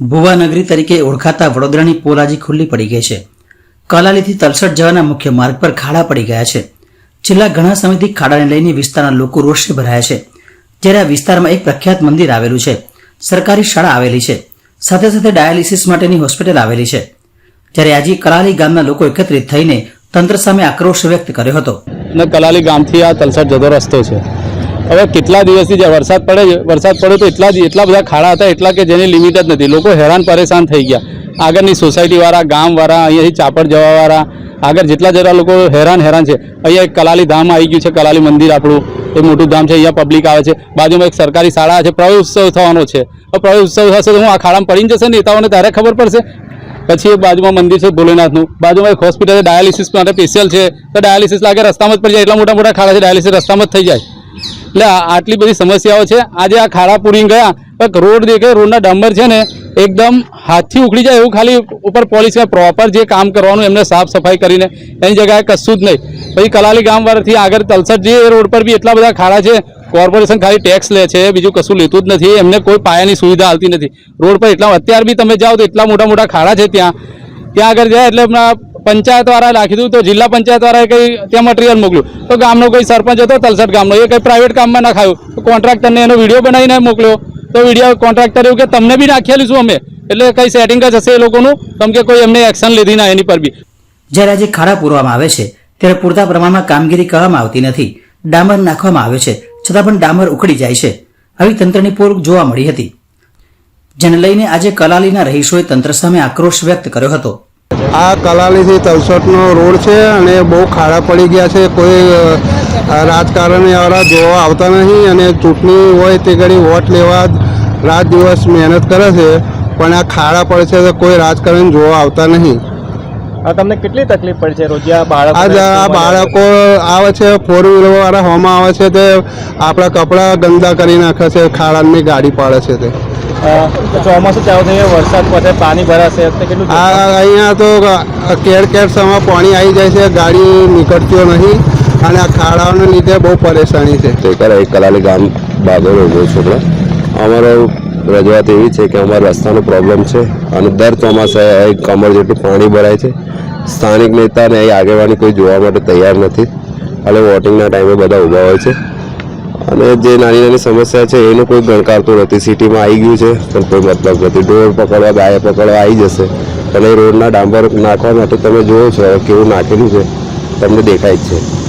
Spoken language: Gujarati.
ભુવાનગરી તરીકે ઓળખાતા વડોદરાની પોલ આજે ખુલ્લી પડી ગઈ છે. કલાલીથી તલસટ જવાના મુખ્ય માર્ગ પર ખાડા પડી ગયા છે. છેલ્લા ઘણા સમયથી ખાડાને લઈને વિસ્તારના લોકો રોષે ભરાયા છે. જ્યારે આ વિસ્તારમાં એક પ્રખ્યાત મંદિર આવેલું છે. સરકારી શાળા આવેલી છે. સાથે સાથે ડાયાલિસિસ માટેની હોસ્પિટલ આવેલી છે. જ્યારે આજે કલાલી ગામના લોકો એકત્રિત થઈને તંત્ર સામે આક્રોશ વ્યક્ત કર્યો હતો. કલાલી ગામથી આ તલસટ જતો રસ્તો છે. હવે કેટલા દિવસથી જે વરસાદ પડે છે, વરસાદ પડ્યો તો એટલા જ- એટલા બધા ખાડા હતા, એટલા કે જેની લિમિટ જ નથી. લોકો હેરાન પરેશાન થઈ ગયા. આગળની સોસાયટીવાળા, ગામવાળા, અહીંયાથી ચાપડ જવાવાળા, આગળ જેટલા જેટલા લોકો હેરાન હેરાન છે. અહીંયા એક કલાલી ધામ આવી ગયું છે, કલાલી મંદિર આપણું. એ મોટું ધામ છે, અહીંયા પબ્લિક આવે છે. બાજુમાં એક સરકારી શાળા છે, પ્રવેશ ઉત્સવ થવાનો છે. પ્રવેશ ઉત્સવ થશે તો હું આ ખાડામાં પડીને જશે નેતાઓને ત્યારે ખબર પડશે. પછી એક બાજુમાં મંદિર છે, ભોલેનાથનું. બાજુમાં એક હોસ્પિટલ છે ડાયાલિસિસ માટે સ્પેશિયલ છે. તો ડાયાલિસિસ લાગે રસ્તામાં જ પડી જાય, એટલા મોટા મોટા ખાડા છે ડાયાલિસિસ રસ્તામાં જ થઈ જાય. એટલે આટલી બધી સમસ્યાઓ છે. આજે આ ખાડા પૂરી ગયા પણ રોડ દેખે, રોડના ડાંબર છે ને, એકદમ હાથથી ઉખડી જાય એવું ખાલી ઉપર પોલીસ પ્રોપર જે કામ કરવાનું, એમને સાફ સફાઈ કરીને, એની જગ્યાએ કશું જ નહીં. પછી કલાલી ગામ વાળાથી આગળ તલસટ જે રોડ પર બી એટલા બધા ખાડા છે કોર્પોરેશન ખાલી ટેક્સ લે છે, બીજું કશું લેતું જ નથી, એમને કોઈ પાયાની સુવિધા આવતી નથી. રોડ પર એટલા, અત્યાર બી તમે જાઓ તો એટલા મોટા મોટા ખાડા છે ત્યાં. ત્યાં આગળ જાય એટલે હમણાં પંચાયત વાળા રાખી દીધું, તો જિલ્લા પંચાયત વાળાએ કઈ ત્યાં મટીરિયલ મોકલ્યું. તો ગામનો કોઈ સરપંચ હતો તલસટ ગામનો, એ કઈ પ્રાઇવેટ કામમાં નાખાયું તો કોન્ટ્રાક્ટરને એનો વીડિયો બનાવીને મોકલ્યો. તો વીડિયો કોન્ટ્રાક્ટર એવું કે, તમને બી નાખેલું છું અમે. એટલે કઈ સેટિંગ જ હશે એ લોકોનું તમ કે કોઈ એમને એક્શન લીધી ના, એની પર બી. જ્યારે આજે ખાડા પૂરવામાં આવે છે, ત્યારે પૂરતા પ્રમાણમાં કામગીરી કરવામાં આવતી નથી. ડામર નાખવામાં આવે છે, છતાં પણ ડામર ઉખડી જાય છે. આવી તંત્રની પૂર જોવા મળી હતી. જેને લઈને આજે કલાલીના રહીશોએ તંત્ર સામે આક્રોશ વ્યક્ત કર્યો હતો. આ કલાલીથી તલસટનો રોડ છે અને બહુ ખાડા પડી ગયા છે. કોઈ રાજકારણી રાજકારણીવાળા જોવા આવતા નહીં અને ચૂંટણી હોય તે ઘડી વોટ લેવા રાત દિવસ મહેનત કરે છે. પણ આ ખાડા પડે છે તો કોઈ રાજકારણી જોવા આવતા નહીં. આ તમને કેટલી તકલીફ પડે છે રોજિયા બાળકો આ બાળકો આવે છે ફોર વ્હીલર વાળા હોમાં આવે છે તે આપણા કપડાં ગંદા કરી નાખે છે ખાડાની ગાડી પાડે છે તે. ચોમાસું ચાલુ થઈ ગયું વરસાદ પછી પાણી ભરાશે કેટલું અહીંયા તો કેર કેર સમા પાણી આવી જાય છે ગાડી નીકળતીઓ નહીં અને આ ખાડાઓને લીધે બહુ પરેશાની છે. ટેકર એક કલાલી ગામ બાગોર ઊભો છું અમારો રજૂઆત એવી છે કે અમારા રસ્તાનો પ્રોબ્લેમ છે અને દર ચોમાસે એક કમર જેટલું પાણી ભરાય છે. સ્થાનિક નેતાને અહીં આગેવાની કોઈ જોવા માટે તૈયાર નથી. એટલે વોટિંગના ટાઈમે બધા ઊભા હોય છે. અને જે નાની નાની સમસ્યા છે, એનું કોઈ ગણકારતું નથી. સિટીમાં આવી ગયું છે, પણ કોઈ મતલબ નથી. ઢોર પકડવા, ગાય પકડવા આવી જશે. અને રોડના ડાંબર નાખવા માટે તમે જુઓ છો કેવું નાખેલું છે, તમને દેખાય જ છે.